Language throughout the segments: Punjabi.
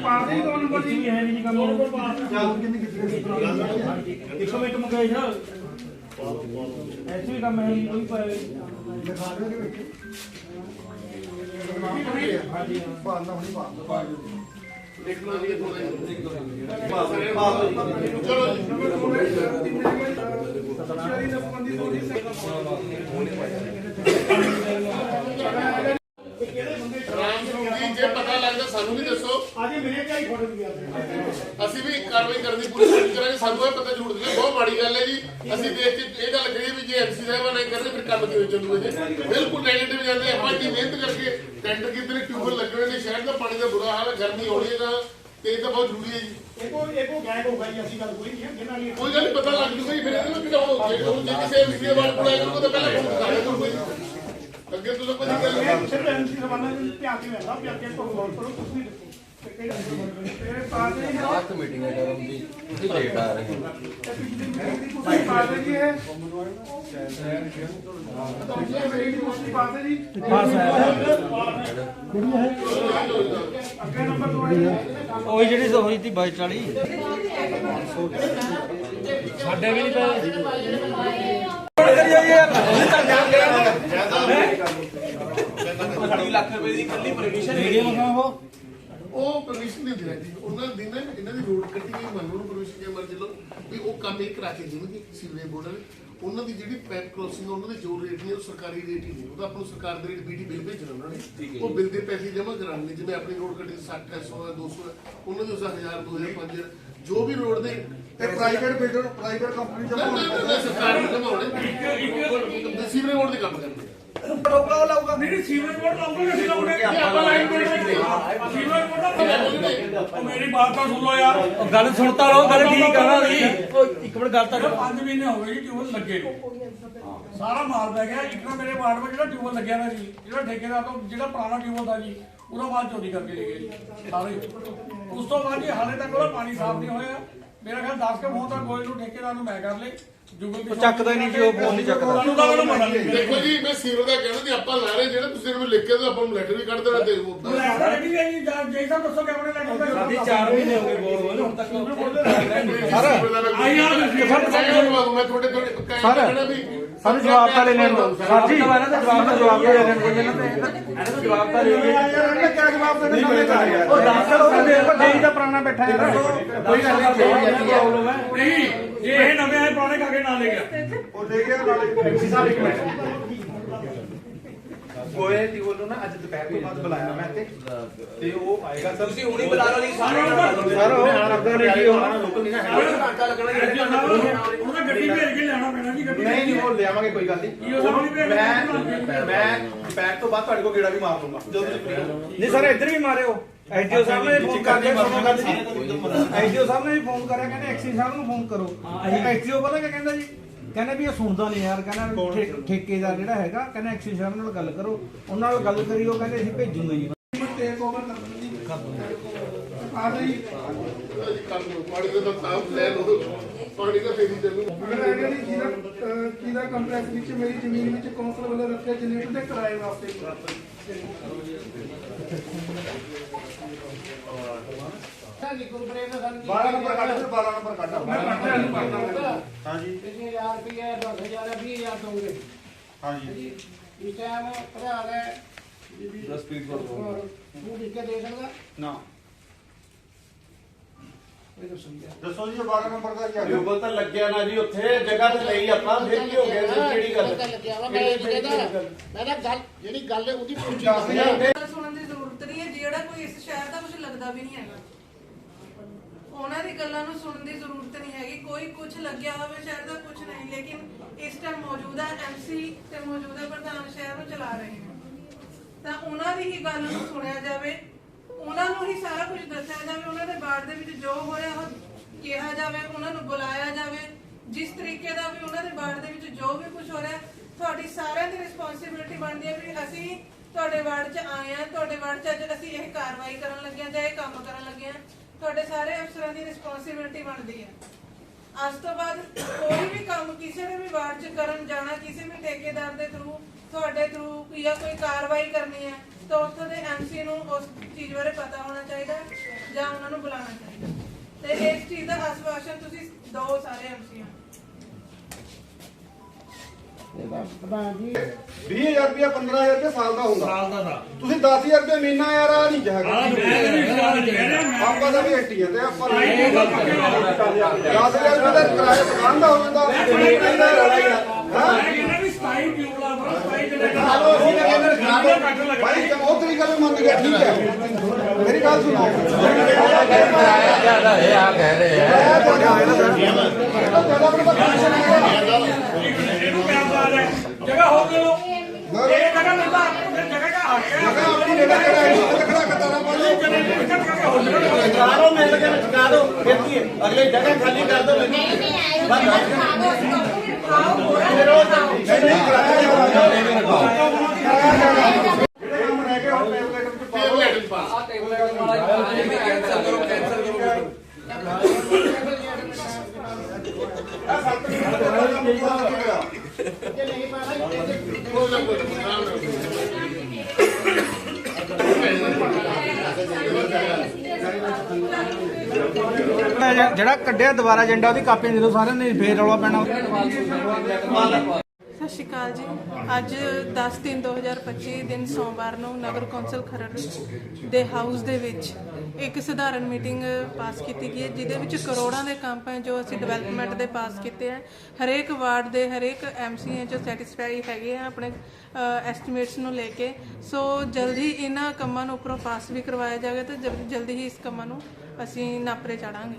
ਪਾਰਟੀ ਦੋ ਨੰਬਰ ਦੀ ਹੈ ਨਹੀਂ ਕੰਮ ਇੱਕ ਮਿੰਟ ਮੰਗਾਈ ਜਾ ਐਸੀ ਵੀ ਕੰਮ ਹੈ ਨਹੀਂ ਕੋਈ ਪਾਏ ਰਾਮ ਜੀ ਜੇ ਪਤਾ ਲੱਗਦਾ ਸਾਨੂੰ ਵੀ ਵੀ ਅਸੀਂ ਵੀ ਕਾਰਵਾਈ ਕਰਨ ਦੀ ਪੂਰੀ ਕੋਸ਼ਿਸ਼ ਕਰਾਂਗੇ ਸਾਨੂੰ ਇਹ ਪਤਾ ਜ਼ਰੂਰ ਨਹੀਂ ਬਹੁਤ ਮਾੜੀ ਗੱਲ ਹੈ ਜੀ। ਅਸੀਂ ਦੇਖ ਕੇ ਇਹ ਗੱਲ ਕਰੀਏ ਵੀ ਜੇ ਐਮਸੀ ਸਾਹਿਬਾਨ ਨਹੀਂ ਕਰਦੇ ਫਿਰ ਕੰਮ ਕਿਵੇਂ ਚੱਲੂਗਾ ਜੀ? ਬਿਲਕੁਲ ਨੈਗੇਟਿਵ ਜਾਂਦੇ ਆਪਾਂ ਇੰਨੀ ਮਿਹਨਤ ਕਰਕੇ ਟੈਂਡਰ ਕਿਤਨੇ ਟਿਊਬਲ ਲੱਗੇ ਹੋਏ ਨੇ ਸ਼ਹਿਰ ਦਾ ਪਾਣੀ ਦਾ ਬੁਰਾ ਹਾਲ ਹੈ ਗਰਮੀ ਹੋ ਰਹੀ ਹੈ ਤਾਂ ਤੇ ਇਹ ਤਾਂ ਬਹੁਤ ਜ਼ਰੂਰੀ ਹੈ ਜੀ। ਇਹੋ ਇਹੋ ਗੈਂਗ ਹੋਗਾ ਜੀ ਅਸੀਂ ਗੱਲ ਕੋਈ ਨਹੀਂ ਹੈ ਜਿਨ੍ਹਾਂ ਨੇ ਕੋਈ ਗੱਲ ਨਹੀਂ ਪਤਾ ਲੱਗ ਜੂਗਾ ਜੀ ਫਿਰ ਇਹਦੇ ਨਾਲ ਕਿਹੜਾ ਹੋ ਜੇ ਹੁਣ ਜੇ ਕਿਸੇ ਦੇ ਬਾਰੇ ਕੋਲ ਆਇਆ ਤਾਂ ਪਹਿਲਾਂ ਫੋਨ ਕਰ ਕਰੂਗਾ ਜੀ ਅੱਗੇ ਤੋਂ ਤਾਂ ਕੋਈ ਗੱਲ ਨਹੀਂ। ਸਿਰਫ ਐਮਸੀ ਸਵਾਲਾਂ ਦੇ ਧਿਆਨ ਕੇ ਲੈਂਦਾ ਵੀ ਅੱਗੇ ਤੋਂ ਗੌਰ ਕਰੋ ਕੁਝ ਨਹੀਂ ਦੱਸੋ ਤੇ ਲਾਸਟ ਮੀਟਿੰਗ ਹੈ ਕਰਮ ਦੀ ਤੁਸੀਂ ਲੇਟ ਆ ਰਹੇ ਹੋ ਤੁਸੀਂ ਪਾਰਟੀ ਕੀ ਹੈ ਤੁਸੀਂ ਪਾਰਟੀ ਜੀ ਪਾਸ ਹੈ ਅੱਗੇ ਨੰਬਰ 2 ਹੈ ਉਹੀ ਜਿਹੜੀ ਹੋਈ ਸੀ 2240 ਸਾਡੇ ਵੀ ਨਹੀਂ ਪਏ ਉਹ। ਪਰਮਿਸ਼ਨ ਨਹੀਂ ਦਿੰਦੇ ਜੀ ਉਹਨਾਂ ਨੇ ਦਿਨਾਂ ਇਹਨਾਂ ਦੀ ਰੋਡ ਕੱਟੀ ਗਈ ਮੰਨ ਲਓ ਪਰਮਿਸ਼ਨ ਜੇ ਮਰਜ਼ੀ ਲਓ ਵੀ ਉਹ ਕੰਮ ਇਹ ਕਰਾ ਕੇ ਦੇਣਗੇ ਸੀਵਰੇਜ ਬੋਰਡ ਵਾਲੇ। ਉਹਨਾਂ ਦੀ ਜਿਹੜੀ ਪਾਈਪ ਕ੍ਰੋਸਿੰਗ ਉਹਨਾਂ ਦੇ ਜੋ ਰੇਟ ਨੇ ਉਹ ਸਰਕਾਰੀ ਰੇਟ ਹੀ ਨੇ। ਉਹਦਾ ਆਪਾਂ ਨੂੰ ਸਰਕਾਰ ਦੇ ਰੇਟ ਬੀਟੀ ਬਿੱਲ ਭੇਜਣਾ ਉਹਨਾਂ ਨੇ। ਉਹ ਬਿੱਲ ਦੇ ਪੈਸੇ ਜਮ੍ਹਾਂ ਕਰਾਉਣੇ ਜਿਵੇਂ ਆਪਣੀ ਰੋਡ ਕੱਟੀ 60 ਹੈ 100 ਹੈ 200 ਹੈ ਉਹਨਾਂ ਦੇ ਉਸ 1000 2000 5000 ਜੋ ਵੀ ਰੋਡ ਦੇ ਤੇ ਪ੍ਰਾਈਵੇਟ ਬਿਲਡਰ ਪ੍ਰਾਈਵੇਟ ਕੰਪਨੀ ਚ ਨਾ, ਨਾ, ਨਾ, ਸਰਕਾਰ ਨੂੰ। ਜਮਾਉਣੇ ਸੀਵਰੇਜ ਬੋਰਡ ਦੇ ਕੰਮ ਕਰਦੇ ਨਹੀਂ ਸੀਵਰੇਜ ਬੋਰਡ ਲਾਉਂਗੇ ਅਸੀਂ ਲਾਉਂਗੇ। ਆਪਾਂ ਲਾਈਨ ਦੇ ਸੀਵਰੇਜ ਬੋਰਡ ਦਾ ਮੇਰੀ ਬਾਤ ਤਾਂ ਸੁਣ ਲਓ ਯਾਰ। ਉਹ ਗੱਲ ਸੁਣਤਾ ਰਹੋ ਗੱਲ ਠੀਕ ਆ ਨਾ ਜੀ। ਉਹ ਇੱਕ ਮਿੰਟ ਗੱਲ ਤਾਂ ਤਾਂ 5 ਮਹੀਨੇ ਹੋ ਗਏ ਜੀ ਟਿਊਬਲ ਲੱਗੇ ਨੂੰ। ਸਾਰਾ ਮਾਲ ਪੈ ਗਿਆ। ਇੱਕ ਨਾ ਮੇਰੇ ਵਾਰਡ ਵਿੱਚ ਜਿਹੜਾ ਟਿਊਬਲ ਲੱਗਿਆ ਨਾ ਜੀ ਜਿਹੜਾ ਠੇਕੇਦਾਰ ਤੋਂ ਜਿਹੜਾ ਪੁਰਾਣਾ ਟਿਊਬਲ ਦਾ ਜੀ ਉਹਦਾ ਮਾਲ ਚੋਰੀ ਕਰਕੇ ਲੈ ਗਏ ਜੀ ਸਾਰੇ। ਉਸ ਤੋਂ ਬਾਅਦ ਜੀ ਹਾਲੇ ਤੱਕ ਉਹਦਾ ਪਾਣੀ ਸਾਫ਼ ਨਹੀਂ ਹੋਇਆ। ਮੇਰਾ ਖਿਆਲ 10 ਕੇ ਫੋਨ ਤਾਂ ਕੋਈ ਨੂੰ ਠੇਕੇਦਾਰ ਨੂੰ ਮੈਂ ਕਰ ਲਈ। ਜੁਗਲ ਉਹ ਚੱਕਦਾ ਨਹੀਂ ਜੀ, ਉਹ phone ਨਹੀਂ ਚੱਕਦਾ। ਤੁਹਾਨੂੰ ਤਾਂ ਮੈਨੂੰ ਪਤਾ ਨਹੀਂ। ਦੇਖੋ ਜੀ ਮੈਂ ਸੀਵਰ ਦਾ ਕਹਿੰਦਾ ਸੀ ਆਪਾਂ ਲਾ ਰਹੇ ਜਿਹੜਾ ਤੁਸੀਂ ਇਹਨੂੰ ਲਿਖ ਕੇ ਦਿਓ ਆਪਾਂ ਨੂੰ ਲੈਟਰ ਵੀ ਕੱਢ ਦੇਣਾ ਤੇ ਉਹ ਲੈ ਆਣਾ ਲੱਗੀ ਹੈ ਜੀ ਜੈ ਸਾਹਿਬ ਦੱਸੋ ਕਿ ਆਪਣੇ ਲੈ ਕੇ ਸਾਡੀ 4 ਮਹੀਨੇ ਹੋ ਗਏ ਬੋਲ ਬੋਲ ਹੁਣ ਤੱਕ ਆਈ ਯਾਰ ਮੈਂ ਤੁਹਾਡੇ ਤੁਹਾਡੇ ਕਹਿਣਾ ਵੀ ਸਾਨੂੰ ਜਵਾਬ ਤਾਂ ਲੈਣੇ ਦੋ ਸਰ ਜੀ ਜਵਾਬ ਤਾਂ ਜਵਾਬ ਤਾਂ ਲੈਣੇ ਕੋਈ ਇਹਨਾਂ ਤੇ ਜਵਾਬ ਤਾਂ ਲਈਏ ਯਾਰ ਇਹਨੇ ਕਿਆ ਜਵਾਬ ਦੇਣਾ? ਉਹ ਦੱਸ ਕਰੋ ਕਿ ਦੇਰ ਪਰ ਦੇਈ ਦਾ ਪੁਰਾਣਾ ਬੈਠਾ ਹੈ ਕੋਈ ਗੱਲ ਨਹੀਂ ਪ੍ਰੋਬਲਮ ਹੈ ਨਹੀਂ। ਜੇ ਇਹ ਨਵੇਂ ਆਏ ਪੁਰਾਣੇ ਕਾਗੇ ਨਾ ਲੈ ਗਿਆ। ਉਹ ਦੇ ਗਿਆ ਨਾਲੇ ਐਮਸੀ ਸਾਹਿਬ ਇੱਕ ਮਿੰਟ। ਗੋਏ ਦੀ ਵੱਲੋਂ ਨਾ ਅੱਜ ਦੁਪਹਿਰ ਤੋਂ ਬਾਅਦ ਬੁਲਾਇਆ ਮੈਂ ਤੇ ਤੇ ਉਹ ਆਏਗਾ। ਸਰ ਤੁਸੀਂ ਹੁਣੀ ਸਰ ਉਹ ਅੱਗੇ ਨਹੀਂ ਜੀ ਹੁਣ ਲੋਕਲ ਨਹੀਂ ਨਾ ਹੈ ਉਹਨਾਂ ਗੱਡੀ ਭੇਜ ਕੇ ਲੈਣਾ ਪੈਣਾ ਜੀ ਉਹ ਲਿਆਵਾਂਗੇ ਕੋਈ ਗੱਲ ਨਹੀਂ। ਭੇਜ ਮੈਂ ਮੈਂ ਦੁਪਹਿਰ ਤੋਂ ਬਾਅਦ ਤੁਹਾਡੇ ਕੋਲ ਗੇੜਾ ਵੀ ਮਾਰ ਲੂੰਗਾ ਜਦੋਂ ਤੁਸੀਂ free ਹੋ। ਨਹੀਂ ਸਰ ਇੱਧਰ ਵੀ ਮਾਰਿਓ। ਐਸਡੀਓ ਸਾਹਿਬ ਨੇ ਫੋਨ ਕਰਕੇ ਸੁਣੋ ਗੱਲ ਜੀ। ਐਸਡੀਓ ਸਾਹਿਬ ਨੇ ਵੀ ਫੋਨ ਕਰਿਆ ਕਹਿੰਦੇ ਐਕਸੀ ਸਾਹਿਬ ਨੂੰ ਫੋਨ ਕਰੋ। ਐਸਡੀਓ ਪਤਾ ਕੀ ਕਹਿੰਦਾ ਜੀ? ਕਹਿੰਦਾ ਵੀ ਇਹ ਸੁਣਦਾ ਨਹੀਂ ਯਾਰ ਕਹਿੰਦਾ ਠੇ- ਠੇਕੇਦਾਰ ਜਿਹੜਾ ਹੈਗਾ ਕਹਿੰਦਾ ਐਕਸੀ ਸਾਹਿਬ ਨਾਲ ਗੱਲ ਕਰੋ। ਉਹਨਾਂ ਨਾਲ ਗੱਲ ਕਰੀ ਉਹ ਕਹਿੰਦੇ ਅਸੀਂ ਭੇਜੂਗੇ ਜੀ। ਟੇਕ ਓਵਰ ਕਰ ਦਿੰਦੀ ਆ ਗਈ ਕਰ ਲਓ ਪਾਣੀ ਦਾ ਸਾਫ਼ ਲੈ ਲਓ ਪਾਣੀ ਦਾ ਫੇਰੀ ਚੱਲੂ ਮੇਰਾ ਹੈਗਾ ਜੀ ਜਿਹਦਾ ਜਿਹਦਾ ਕੰਪਲੈਕਸ ਵਿੱਚ ਮੇਰੀ ਜ਼ਮੀਨ ਵਿੱਚ ਕੌਂਸਲ ਵੱਲੋਂ ਰੱਖਿਆ ਜਨਰੇਟਰ ਦੇ ਕਿਰਾਏ ਵਾਸਤੇ ਬਾਰਾਂ ਨੰਬਰ ਕੱਢ ਫਿਰ 12 ਨੰਬਰ ਕੱਢ ਮੈਂ ਪੱਟਿਆ ਨਹੀਂ ਪੜਦਾ ਹਾਂਜੀ ਪਿਛਲੇ 1000 ਰੁਪਏ 10000 20000 ਦੋਗੇ ਹਾਂਜੀ ਇਸ ਟਾਈਮ ਭਰਾ ਲੈ 10 ਸਪੀਡ ਪਰ ਤੂੰ ਲਿਖ ਕੇ ਦੇ ਦੇਗਾ ਨਾ। ਇਹ ਤਾਂ ਸਮਝਿਆ ਦੱਸੋ ਜੀ ਇਹ 12 ਨੰਬਰ ਦਾ ਕੀ ਹੈ ਟਿਊਬਲ ਤਾਂ ਲੱਗਿਆ ਨਾ ਜੀ ਉੱਥੇ ਜਗ੍ਹਾ ਤੇ ਲਈ ਆਪਾਂ ਫਿਰ ਕੀ ਹੋ ਗਿਆ ਜੀ? ਕਿਹੜੀ ਗੱਲ? ਪਤਾ ਲੱਗਿਆ ਵਾ ਮੈਂ ਇਹ ਕਹਿੰਦਾ ਮੈਂ ਨਾ ਗੱਲ ਜਿਹੜੀ ਗੱਲ ਹੈ ਉਹਦੀ ਪੁੱਛੀ ਦੱਸ ਹਜ਼ਾਰ ਗੱਲ ਸੁਣਨ ਦੀ ਜ਼ਰੂਰਤ ਨਹੀਂ ਹੈ ਜਿਹੜਾ ਕੋਈ ਇਸ ਸ਼ਹਿਰ ਦਾ ਕੁਝ ਲੱਗਦਾ ਵੀ ਨਹੀਂ ਹੈਗਾ। ਉਹਨਾਂ ਦੀ ਗੱਲਾਂ ਨੂੰ ਸੁਣਨ ਦੀ ਜ਼ਰੂਰਤ ਨਹੀਂ ਹੈਗੀ ਕੋਈ ਕੁਝ ਲੱਗਿਆ ਹੋਵੇ ਸ਼ਹਿਰ ਦਾ ਕੁਝ ਨਹੀਂ ਲੇਕਿਨ ਇਸ ਟਾਈਮ ਮੌਜੂਦਾ ਐਮਸੀ ਤੇ ਮੌਜੂਦਾ ਪ੍ਰਧਾਨ ਸ਼ਹਿਰ ਨੂੰ ਚਲਾ ਰਹੇ ਨੇ। ਤਾਂ ਉਹਨਾਂ ਦੀ ਹੀ ਗੱਲ ਨੂੰ ਸੁਣਿਆ ਜਾਵੇ, ਉਹਨਾਂ ਨੂੰ ਹੀ ਸਾਰਾ ਕੁਝ ਦੱਸਿਆ ਜਾਵੇ, ਉਹਨਾਂ ਦੇ ਬਾੜ ਦੇ ਵਿੱਚ ਜੋ ਹੋ ਉਹ ਕਿਹਾ ਜਾਵੇ, ਉਹਨਾਂ ਨੂੰ ਬੁਲਾਇਆ ਜਾਵੇ, ਜਿਸ ਤਰੀਕੇ ਦਾ ਵੀ ਉਹਨਾਂ ਦੇ ਬਾੜ ਦੇ ਵਿੱਚ ਜੋ ਵੀ ਕੁਝ ਹੋ ਰਿਹਾ, ਤੁਹਾਡੀ ਸਾਰਿਆਂ ਦੀ ਰਿਸਪੌਂਸਿਬਿਲਟੀ ਬਣਦੀ ਹੈ ਵੀ ਅਸੀਂ ਤੁਹਾਡੇ ਵਾਰਡ 'ਚ ਆਏ ਆ ਤੁਹਾਡੇ ਵਾਰਡ 'ਚ ਅੱਜ ਅਸੀਂ ਇਹ ਕਾਰਵਾਈ ਕਰਨ ਲੱਗੇ ਹਾਂ ਜਾਂ ਇਹ ਕੰਮ ਕਰਨ ਲੱਗੇ ਹਾਂ, ਤੁਹਾਡੇ ਸਾਰੇ ਅਫਸਰਾਂ ਦੀ ਰਿਸਪੌਂਸਿਬਿਲਟੀ ਬਣਦੀ ਹੈ। ਅੱਜ ਤੋਂ ਬਾਅਦ ਕੋਈ ਵੀ ਕੰਮ ਕਿਸੇ ਨੇ ਵੀ ਵਾਰਡ 'ਚ ਕਰਨ ਜਾਣਾ, ਕਿਸੇ ਵੀ ਠੇਕੇਦਾਰ ਦੇ ਥਰੂ ਤੁਹਾਡੇ ਥਰੂ ਜਾਂ ਕੋਈ ਕਾਰਵਾਈ ਕਰਨੀ ਹੈ ਤਾਂ ਉੱਥੋਂ ਦੇ ਐਮਸੀ ਨੂੰ ਉਸ ਚੀਜ਼ ਬਾਰੇ ਪਤਾ ਹੋਣਾ ਚਾਹੀਦਾ ਹੈ ਜਾਂ ਉਹਨਾਂ ਨੂੰ ਬੁਲਾਉਣਾ ਚਾਹੀਦਾ ਤੇ ਇਸ ਚੀਜ਼ ਦਾ ਆਸ਼ਵਾਸਨ ਤੁਸੀਂ ਦਿਓ ਸਾਰੇ ਐਮਸੀਆਂ ਪ੍ਰਧਾਨ ਜੀ 20000 ਰੁਪਏ 15000 ਰੁਪਏ ਸਾਲ ਦਾ ਹੁੰਦਾ। ਸਾਲ ਦਾ ਦਾ ਤੁਸੀਂ 10000 ਰੁਪਏ ਮਹੀਨਾ ਯਾਰ ਆ ਨਹੀਂ ਆ ਜਹਾਗਾ ਮੈਂ ਨਹੀਂ ਖਿਆਲ ਕਹਿ ਰਿਹਾ ਮੈਂ ਆਪਾਂ ਦਾ ਵੀ ਹੱਟੀ ਹੈ ਤੇ ਆਪਾਂ ਨੂੰ ਇਹ ਗੱਲ ਪੱਕੀ ਹੋਵੇ 10000 ਰੁਪਏ ਦਾ ਕਿਰਾਇਆ ਦੁਕਾਨ ਦਾ ਹੋ ਜਾਂਦਾ ਮਹੀਨੇ ਦਾ ਹਾਂ ਮੈਂ ਕਹਿੰਦਾ ਵੀ 27 ਟਿਊਬਲਾ ਬਰੋ 27 ਜਿਹੜੇ ਚਲੋ ਅਸੀਂ ਤਾਂ ਕਹਿੰਦੇ ਖਰਾਬ ਜਿਹੜੇ ਕੱਟ ਲੱਗਣੇ। ਭਾਈ ਜਦ ਉਹ ਤਰੀਕਾ ਵੀ ਮੰਨ ਗਿਆ ਠੀਕ ਹੈ ਮੇਰੀ ਗੱਲ ਸੁਣੋ ਜ਼ਿਆਦਾ ਇਹ ਆ ਕਹਿ ਰਹੇ ਆ ਜ਼ਿਆਦਾ ਆਪਣੇ ਪਾਸ ਪੈਸੇ ਨਹੀਂ ਹੈ ਇਹਨੂੰ ਕਿਆ ਬਾਤ ਹੈ ਜਗ੍ਹਾ ਹੋ ਗਈ ਲੋ ਇਹ ਜਗ੍ਹਾ ਮਿਲਦਾ ਇਹ ਜਗ੍ਹਾ ਕਾ ਹੱਕ ਹੈ ਅਗਰ ਆਪਣੀ ਜਗ੍ਹਾ ਕਿਹੜਾ ਹੈ ਖੜਾ ਕਤਾਰਾ ਪਾ ਲਓ ਚਾਰੋਂ ਮਿਲ ਕੇ ਚੁਕਾ ਦਿਓ ਫਿਰ ਕੀ ਹੈ? ਅਗਲੀ ਜਗ੍ਹਾ ਖਾਲੀ ਕਰ ਦਿਓ ਨਹੀਂ ਨਹੀਂ ਆਇਓ ਜੀ ਖਾ ਦੋ ਅਸੀਂ ਆਓ ਹੋਰ ਟੇਬਲ ਵਿੱਚ ਪਾ ਕੋਈ ਨਾ ਕੋਈ ਆਰਾਮ ਨਾਲ ਜਿਹੜਾ ਕੱਢਿਆ ਦੁਬਾਰਾ ਏਜੰਡਾ, ਉਹਦੀ ਕਾਪੀਆਂ ਜਦੋਂ ਸਾਰਿਆਂ ਨੇ, ਫੇਰ ਰੌਲਾ ਪੈਣਾ। ਸਤਿ ਸ਼੍ਰੀ ਅਕਾਲ ਜੀ। ਅੱਜ 10 3 2025 ਦਿਨ ਸੋਮਵਾਰ ਨੂੰ ਨਗਰ ਕੌਂਸਲ ਖਰੜ ਦੇ ਹਾਊਸ ਦੇ ਵਿੱਚ ਇੱਕ ਸਧਾਰਨ ਮੀਟਿੰਗ ਪਾਸ ਕੀਤੀ ਗਈ ਹੈ, ਜਿਹਦੇ ਵਿੱਚ ਕਰੋੜਾਂ ਦੇ ਕੰਮ ਹੈ ਜੋ ਅਸੀਂ ਡਿਵੈਲਪਮੈਂਟ ਦੇ ਪਾਸ ਕੀਤੇ ਹੈ। ਹਰੇਕ ਵਾਰਡ ਦੇ ਹਰੇਕ ਐਮਸੀ ਹੈ ਜੋ ਸੈਟੀਸਫਾਈ ਹੈਗੇ ਆ ਆਪਣੇ ਐਸਟੀਮੇਟਸ ਨੂੰ ਲੈ ਕੇ। ਸੋ ਜਲਦੀ ਇਹਨਾਂ ਕੰਮਾਂ ਨੂੰ ਉੱਪਰੋਂ ਪਾਸ ਵੀ ਕਰਵਾਇਆ ਜਾਵੇਗਾ ਤੇ ਜਲ- ਜਲਦੀ ਹੀ ਇਸ ਕੰਮਾਂ ਨੂੰ ਅਸੀਂ ਨਾਪਰੇ ਚਾੜਾਂਗੇ।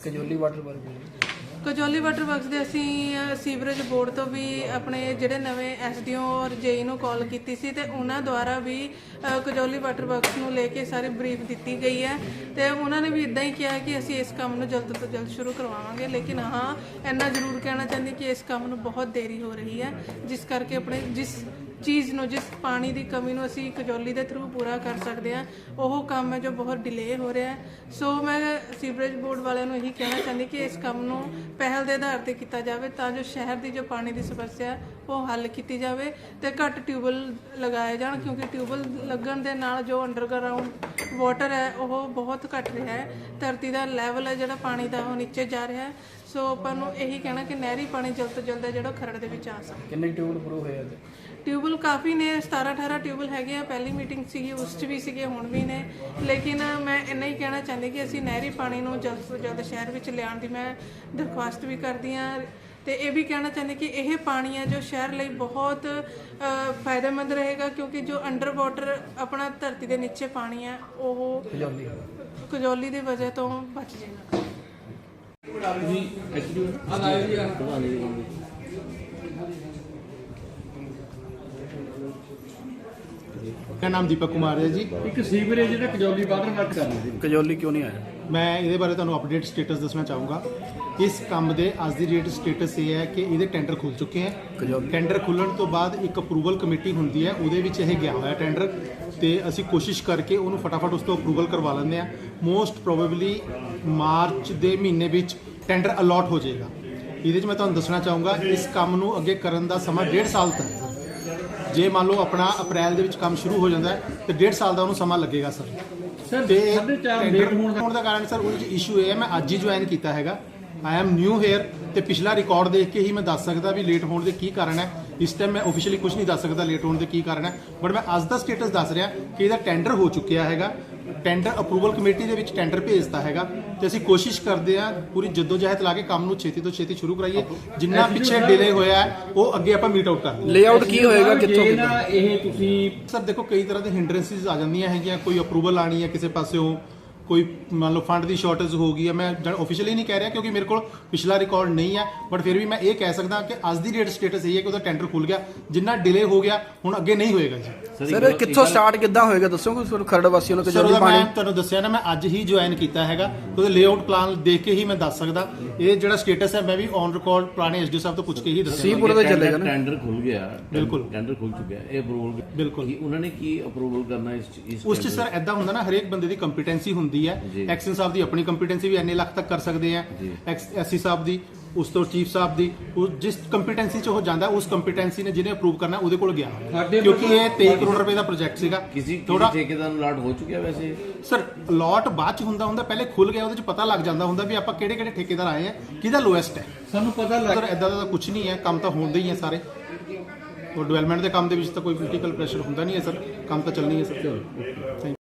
Kajauli water park Kajauli water works ਦੇ ਅਸੀਂ ਅ, ਸੀਵਰੇਜ ਬੋਰਡ ਤੋਂ ਵੀ ਆਪਣੇ ਜਿਹੜੇ ਨਵੇਂ ਐਸਡੀਓ ਔਰ ਜੇਈ ਨੂੰ ਕਾਲ ਕੀਤੀ ਸੀ ਤੇ ਉਹਨਾਂ ਦੁਆਰਾ ਵੀ ਅ, ਕਜੌਲੀ ਵਾਟਰ ਵਰਕਸ ਨੂੰ ਲੈ ਕੇ ਸਾਰੀ ਬਰੀਫ ਦਿੱਤੀ ਗਈ ਹੈ ਤੇ ਉਹਨਾਂ ਨੇ ਵੀ ਇਦਾਂ ਹੀ ਕਿਹਾ ਕਿ ਅਸੀਂ ਇਸ ਕੰਮ ਨੂੰ ਜਲਦ ਤੋਂ ਜਲਦ ਸ਼ੁਰੂ ਕਰਵਾਵਾਂਗੇ ਲੇਕਿਨ ਹਾਂ ਇੰਨਾ ਜ਼ਰੂਰ ਕਹਿਣਾ ਚਾਹੁੰਦੀ ਕਿ ਇਸ ਕੰਮ ਨੂੰ ਬਹੁਤ ਦੇਰੀ ਹੋ ਰਹੀ ਹੈ ਜਿਸ ਕਰਕੇ ਆਪਣੇ ਜਿਸ ਚੀਜ਼ ਨੂੰ, ਜਿਸ ਪਾਣੀ ਦੀ ਕਮੀ ਨੂੰ ਅਸੀਂ ਕਜੌਲੀ ਦੇ ਥਰੂ ਪੂਰਾ ਕਰ ਸਕਦੇ ਹਾਂ, ਉਹ ਕੰਮ ਹੈ ਜੋ ਬਹੁਤ ਡਿਲੇ ਹੋ ਰਿਹਾ ਹੈ। ਸੋ ਮੈਂ ਸੀਵਰੇਜ ਬੋਰਡ ਵਾਲਿਆਂ ਨੂੰ ਇਹੀ ਕਹਿਣਾ ਚਾਹੁੰਦੀ ਕਿ ਇਸ ਕੰਮ ਨੂੰ ਪਹਿਲ ਦੇ ਆਧਾਰ ਤੇ ਕੀਤਾ ਜਾਵੇ ਤਾਂ ਜੋ ਸ਼ਹਿਰ ਦੀ ਜੋ ਪਾਣੀ ਦੀ ਸਮੱਸਿਆ ਹੈ, ਉਹ ਹੱਲ ਕੀਤੀ ਜਾਵੇ ਤੇ ਘੱਟ ਟਿਊਬਲ ਲਗਾਏ ਜਾਣ, ਕਿਉਂਕਿ ਟਿਊਬਲ ਲੱਗਣ ਦੇ ਨਾਲ ਜੋ ਅੰਡਰਗਰਾਉਂਡ ਵਾਟਰ ਹੈ, ਉਹ ਬਹੁਤ ਘਟ ਰਿਹਾ ਹੈ। ਧਰਤੀ ਦਾ ਲੈਵਲ ਹੈ ਜਿਹੜਾ ਪਾਣੀ ਦਾ, ਉਹ ਨੀਚੇ ਜਾ ਰਿਹਾ ਹੈ। ਸੋ ਆਪਾਂ ਨੂੰ ਇਹੀ ਕਹਿਣਾ ਕਿ ਨਹਿਰੀ ਪਾਣੀ ਜਲਦ ਤੋਂ ਜਲਦ ਹੈ ਜਿਹੜਾ ਖਰੜ ਦੇ ਵਿੱਚ ਆ ਸਕੇ। ਕਿੰਨੇ ਟਿਊਬਲ ਪ੍ਰੂਵ ਹੋਏ ਅੱਜ? ਕਾਫੀ ਨੇ 17 18 ਟਿਊਬਲ ਹੈਗੇ ਆ ਪਹਿਲੀ ਮੀਟਿੰਗ ਸੀਗੀ ਉਸ 'ਚ ਵੀ ਸੀਗੇ ਹੁਣ ਵੀ ਨੇ। ਲੇਕਿਨ ਮੈਂ ਇੰਨਾ ਹੀ ਕਹਿਣਾ ਚਾਹੁੰਦੀ ਕਿ ਅਸੀਂ ਨਹਿਰੀ ਪਾਣੀ ਨੂੰ ਜਲਦ ਤੋਂ ਜਲਦ ਸ਼ਹਿਰ ਵਿੱਚ ਲਿਆਉਣ ਦੀ ਮੈਂ ਦਰਖਾਸਤ ਵੀ ਕਰਦੀ ਹਾਂ। ਤੇ ਇਹ ਵੀ ਕਹਿਣਾ ਚਾਹੁੰਦੀ ਕਿ ਇਹ ਪਾਣੀ ਹੈ ਜੋ ਸ਼ਹਿਰ ਲਈ ਬਹੁਤ ਫਾਇਦੇਮੰਦ ਰਹੇਗਾ ਕਿਉਂਕਿ ਜੋ ਅੰਡਰ ਵਾਟਰ ਆਪਣਾ ਧਰਤੀ ਦੇ ਨੀਚੇ ਪਾਣੀ ਹੈ ਉਹ ਕਜੌਲੀ ਦੀ ਵਜ੍ਹਾ ਤੋਂ ਬਚ ਜਾਏਗਾ। ਮੇਰਾ ਨਾਮ ਦੀਪਕ ਕੁਮਾਰ ਹੈ ਜੀ। ਇੱਕ ਸੀਵਰੇਜ ਜਿਹੜਾ ਕਜੌਲੀ ਵਾਟਰ ਵਰਕ ਕਰਨਾ ਸੀ ਕਜੋਲੀ ਕਿਉਂ ਨਹੀਂ ਆਇਆ? ਮੈਂ ਇਹਦੇ ਬਾਰੇ ਤੁਹਾਨੂੰ ਅਪਡੇਟ ਸਟੇਟਸ ਦੱਸਣਾ ਚਾਹੂੰਗਾ। ਇਸ ਕੰਮ ਦੇ ਅੱਜ ਦੀ ਡੇਟ ਸਟੇਟਸ ਇਹ ਹੈ ਕਿ ਇਹਦੇ ਟੈਂਡਰ ਖੁੱਲ ਚੁੱਕੇ ਹੈ। ਟੈਂਡਰ ਖੁੱਲਣ ਤੋਂ ਬਾਅਦ ਇੱਕ ਅਪਰੂਵਲ ਕਮੇਟੀ ਹੁੰਦੀ ਹੈ ਉਹਦੇ ਵਿੱਚ ਇਹ ਗਿਆ ਹੋਇਆ ਟੈਂਡਰ ਤੇ ਅਸੀਂ ਕੋਸ਼ਿਸ਼ ਕਰਕੇ ਉਹਨੂੰ ਫਟਾਫਟ ਉਸ ਤੋਂ ਅਪਰੂਵਲ ਕਰਵਾ ਲੈਂਦੇ ਆ ਮੋਸਟ ਪ੍ਰੋਬੇਬਲੀ ਮਾਰਚ ਦੇ ਮਹੀਨੇ ਵਿੱਚ ਟੈਂਡਰ ਅਲਾਟ ਹੋ ਜਾਏਗਾ। ਇਹਦੇ 'ਚ ਮੈਂ ਤੁਹਾਨੂੰ ਦੱਸਣਾ ਚਾਹੂੰਗਾ ਇਸ ਕੰਮ ਨੂੰ ਅੱਗੇ ਕਰਨ ਦਾ ਸਮਾਂ 1.5 ਸਾਲ ਤੱਕ। ਹੈ ਜੇ ਮੰਨ ਲਓ ਆਪਣਾ ਅਪ੍ਰੈਲ ਦੇ ਵਿੱਚ ਕੰਮ ਸ਼ੁਰੂ ਹੋ ਜਾਂਦਾ ਹੈ ਤੇ 1.5 ਸਾਲ ਦਾ ਉਹਨੂੰ ਸਮਾਂ ਲੱਗੇਗਾ ਸਰ। ਸਰ ਤੇ ਲੇਟ ਹੋਣ ਦਾ ਹੋਣ ਦਾ ਕਾਰਨ ਸਰ ਉਹਦੇ ਵਿੱਚ ਇਸ਼ੂ ਇਹ ਹੈ ਮੈਂ ਅੱਜ ਹੀ ਜੁਆਇਨ ਕੀਤਾ ਹੈਗਾ। ਆਈ ਐਮ ਨਿਊ ਹੇਅਰ ਤੇ ਪਿਛਲਾ ਰਿਕਾਰਡ ਦੇਖ ਕੇ ਹੀ ਮੈਂ ਦੱਸ ਸਕਦਾ ਵੀ ਲੇਟ ਹੋਣ ਦੇ ਕੀ ਕਾਰਨ ਹੈ। ਇਸ ਟਾਈਮ ਮੈਂ ਆਫੀਸ਼ੀਅਲੀ ਕੁਝ ਨਹੀਂ ਦੱਸ ਸਕਦਾ ਲੇਟ ਹੋਣ ਦੇ ਕੀ ਕਾਰਨ ਹੈ। ਬਟ ਮੈਂ ਅੱਜ ਦਾ ਸਟੇਟਸ ਦੱਸ ਰਿਹਾ ਕਿ ਇਹਦਾ ਟੈਂਡਰ ਹੋ ਚੁੱਕਿਆ ਹੈਗਾ। ਟੈਂਡਰ ਅਪਰੂਵਲ ਕਮੇਟੀ ਦੇ ਵਿੱਚ ਟੈਂਡਰ ਭੇਜਤਾ ਹੈਗਾ ਤੇ ਅਸੀਂ ਕੋਸ਼ਿਸ਼ ਕਰਦੇ ਹਾਂ ਪੂਰੀ ਜਦੋਜਹਿਦ ਲਾ ਕੇ ਕੰਮ ਨੂੰ ਛੇਤੀ ਤੋਂ ਛੇਤੀ ਸ਼ੁਰੂ ਕਰਾਈਏ। ਜਿੰਨਾ ਪਿੱਛੇ ਡਿਲੇ ਹੋਇਆ ਹੈ ਉਹ ਅੱਗੇ ਆਪਾਂ ਮੀਟ ਆਊਟ ਕਰ ਲਈਏ ਲੇਆਊਟ ਕੀ ਹੋਏਗਾ ਕਿੱਥੋਂ ਜੇ ਨਾ ਇਹ ਤੁਸੀਂ ਸਰ ਦੇਖੋ ਕਈ ਤਰ੍ਹਾਂ ਦੇ ਹਿੰਡਰੈਂਸਿਸ ਆ ਜਾਂਦੀਆਂ ਹੈਗੀਆਂ ਕੋਈ ਅਪਰੂਵਲ ਆਣੀ ਹੈ ਕਿਸੇ ਪਾਸਿਓਂ ਕੋਈ ਮੰਨ ਲਓ ਫੰਡ ਦੀ ਸ਼ਾਰਟੇਜ ਹੋ ਗਈ ਹੈ ਮੈਂ ਆਫੀਸ਼ੀਅਲੀ ਨਹੀਂ ਕਹਿ ਰਿਹਾ ਕਿਉਂਕਿ ਮੇਰੇ ਕੋਲ ਪਿਛਲਾ ਰਿਕਾਰਡ ਨਹੀਂ ਹੈ ਬਟ ਫਿਰ ਵੀ ਮੈਂ ਇਹ ਕਹਿ ਸਕਦਾ ਕਿ ਅੱਜ ਦੀ ਡੇਟ ਸਟੇਟਸ ਇਹ ਹੈ ਕਿ ਉਹਦਾ ਟੈਂਡਰ ਖੁੱਲ ਗਿਆ ਜਿੰਨਾ ਡਿਲੇ ਹੋ ਗਿਆ ਹੁਣ ਅੱਗੇ ਨਹੀਂ ਹੋਏਗਾ ਜੀ। ਸਰ ਕਿੱਥੋਂ ਸਟਾਰਟ ਕਿੱਦਾਂ ਹੋਏਗਾ? ਦੱਸੋ ਕੋਈ ਤੁਹਾਨੂੰ ਖਰੜ ਵਾਸੀਆਂ ਨੂੰ ਕਜੋਲੀ ਉਹਦਾ ਪਾਣੀ ਮੈਂ ਤੁਹਾਨੂੰ ਦੱਸਿਆ ਨਾ ਮੈਂ ਅੱਜ ਹੀ ਜੁਆਇਨ ਕੀਤਾ ਹੈਗਾ ਉਹਦਾ ਲੇਆਊਟ ਪਲਾਨ ਦੇਖ ਕੇ ਹੀ ਮੈਂ ਦੱਸ ਸਕਦਾ। ਇਹ ਜਿਹੜਾ ਸਟੇਟਸ ਹੈ ਮੈਂ ਵੀ ਔਨ ਰਿਕਾਰਡ ਪੁਰਾਣੇ ਐਸਡੀ ਸਾਹਿਬ ਤੋਂ ਪੁੱਛ ਕੇ ਹੀ ਦੱਸਿਆ। ਸੀਪੁਰ ਦਾ ਚੱਲੇਗਾ ਨਾ। ਟੈਂਡਰ ਖੁੱਲ ਗਿਆ। ਬਿਲਕੁਲ। ਟੈਂਡਰ ਖੁੱਲ ਚੁੱਕਿਆ। ਇਹ ਅਪਰੂਵਲ ਬਿਲਕੁਲ। ਉਹਨਾਂ ਨੇ ਕੀ ਅਪਰੂਵਲ ਕਰਨਾ ਇਸ ਇਸ ਉਸ ਚ ਸਰ ਐਦਾਂ ਹੁੰਦਾ ਨਾ ਹਰੇਕ ਬੰਦੇ ਦੀ ਕੰਪੀਟੈਂਸੀ ਹੁੰਦੀ ਹੈ। ਜੀ। ਐਕਸ਼ਨ ਸਾਹਿਬ ਦੀ ਆਪਣੀ ਕੰਪੀਟੈਂਸੀ ਵੀ ਐਨੇ ਲੱਖ ਤੱਕ ਕਰ ਸਕਦੇ ਆ ਜੀ। ਐਸਸੀ ਸਾਹਿਬ ਦੀ ਉਸ ਤੋਂ ਚੀਫ ਸਾਹਿਬ ਦੀ ਉਹ ਜਿਸ ਕੰਪੀਟੈਂਸੀ 'ਚ ਉਹ ਜਾਂਦਾ ਉਸ ਕੰਪੀਟੈਂਸੀ ਨੇ ਜਿਹਨੇ ਅਪਰੂਵ ਕਰਨਾ ਉਹਦੇ ਕੋਲ ਗਿਆ। ਕਿਉਂਕਿ ਇਹ 23 ਕਰੋੜ ਰੁਪਏ ਦਾ ਪ੍ਰੋਜੈਕਟ ਸੀਗਾ। ਕਿਸੇ ਥੋੜਾ ਠੇਕੇਦਾਰ ਨੂੰ ਲਾਟ ਹੋ ਚੁੱਕਿਆ ਵੈਸੇ। ਸਰ ਅਲਾਟ ਬਾਅਦ ਚ ਹੁੰਦਾ ਹੁੰਦਾ ਪਹਿਲੇ ਖੁੱਲ ਗਿਆ ਉਹਦੇ ਚ ਪਤਾ ਲੱਗ ਜਾਂਦਾ ਹੁੰਦਾ ਵੀ ਆਪਾਂ ਕਿਹੜੇ ਕਿਹੜੇ ਠੇਕੇਦਾਰ ਆਏ ਆ ਕਿਹਦਾ ਲੋਐਸਟ ਹੈ। ਸਾਨੂੰ ਪਤਾ ਲੱਗ ਸਰ ਇਦਾਂ ਦਾ ਕੁਝ ਨਹੀਂ ਹੈ ਕੰਮ ਤਾਂ ਹੁੰਦੇ ਹੀ ਹੈ ਸਾਰੇ। ਉਹ ਡਿਵੈਲਪਮੈਂਟ ਦੇ ਕੰਮ ਦੇ ਵਿੱਚ ਤਾਂ ਕੋਈ ਪੋਲੀਟੀਕਲ ਪ੍ਰੈਸ਼ਰ ਹੁੰਦਾ ਨਹੀਂ ਹੈ ਸਰ ਕੰਮ ਤਾਂ ਚੱਲਣੀ ਹੈ ਸਰ ਥੈਂਕ